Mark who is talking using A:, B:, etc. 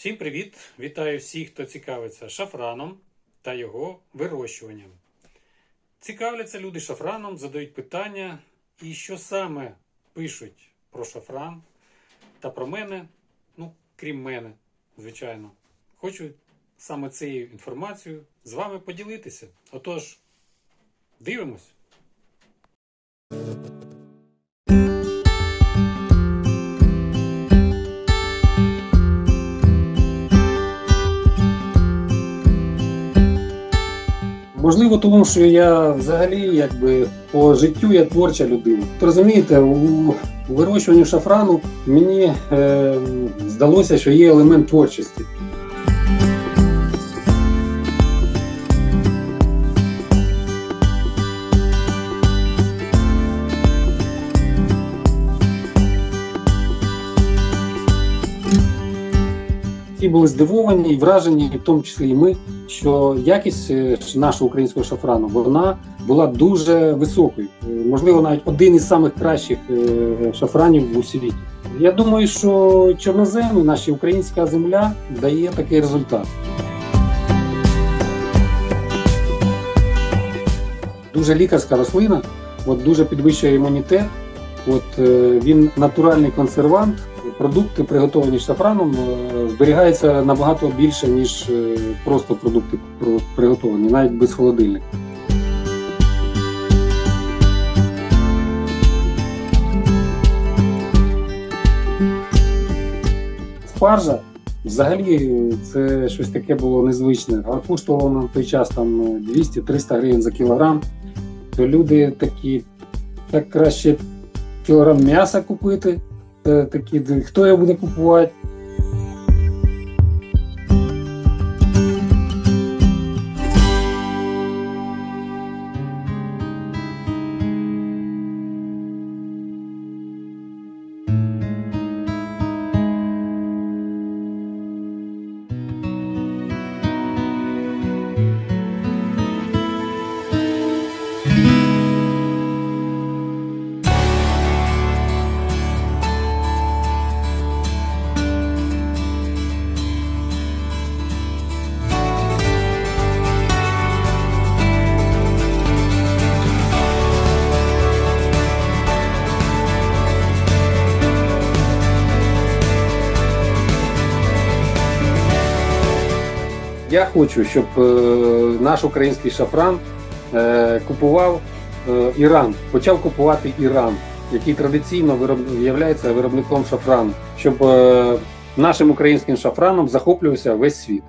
A: Всім привіт! Вітаю всіх, хто цікавиться шафраном та його вирощуванням. Цікавляться люди шафраном, задають питання, і що саме пишуть про шафран та про мене, ну, крім мене, звичайно. Хочу саме цією інформацією з вами поділитися. Отож, дивимось. Можливо, тому що я взагалі якби по життю я творча людина. Розумієте, у вирощуванні шафрану мені е, здалося, що є елемент творчості. Всі були здивовані і вражені, в тому числі і ми, що якість е, нашого українського шафрану вона була дуже високою. Е, Можливо, навіть один із самих кращих е, шафранів у світі. Я думаю, що чорнозем, і наша українська земля дає такий результат. Дуже лікарська рослина, от дуже підвищує імунітет. От він натуральний консервант. Продукти, приготовані шафраном, е, зберігаються набагато більше, ніж е, просто продукти про- приготовані, навіть без холодильника. Спаржа взагалі е, це щось таке було незвичне. Коштувало на той час там е, 200-300 гривень за кілограм. То люди такі, так краще кілограм м'яса купити. Е, Такі, хто його буде купувати? Я хочу, щоб е, наш український шафран е, купував е, Іран, почав купувати Іран, який традиційно є виробником шафрану, щоб нашим українським шафраном захоплювався весь світ.